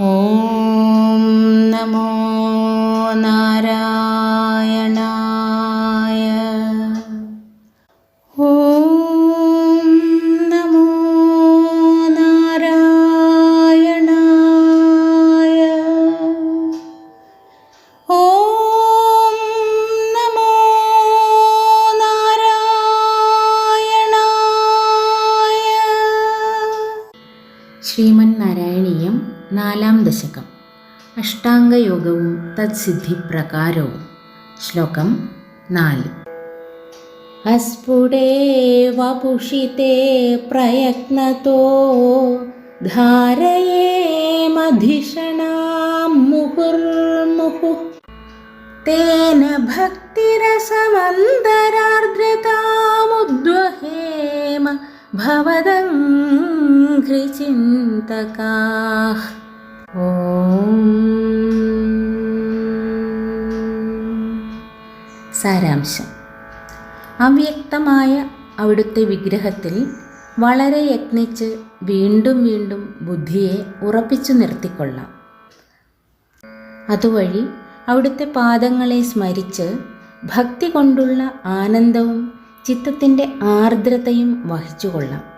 ॐ ശ്രീമന്നാരായണീയം നാലാം ദശകം. അഷ്ടാംഗയോഗവും തത്സിദ്ധിപ്രകാരവും. ശ്ലോകം നാല്. അസ്ഫുടേ വപുഷിത്തെ പ്രയത്നതോ ധാരയേമധിഷണാം മുഹുർമുഹു. തേന ഭക്തിരസമന്തരാർദ്രതാമുദ്വഹേമ ഭവദഘ്രിചിന്തകാः ഓം. സാരാംശം. അവ്യക്തമായ അവിടുത്തെ വിഗ്രഹത്തിൽ വളരെ യത്നിച്ച് വീണ്ടും വീണ്ടും ബുദ്ധിയെ ഉറപ്പിച്ചു നിർത്തിക്കൊള്ളാം. അതുവഴി അവിടുത്തെ പാദങ്ങളെ സ്മരിച്ച് ഭക്തി കൊണ്ടുള്ള ആനന്ദവും ചിത്തത്തിന്റെ ആർദ്രതയും വഹിച്ചുകൊള്ളാം.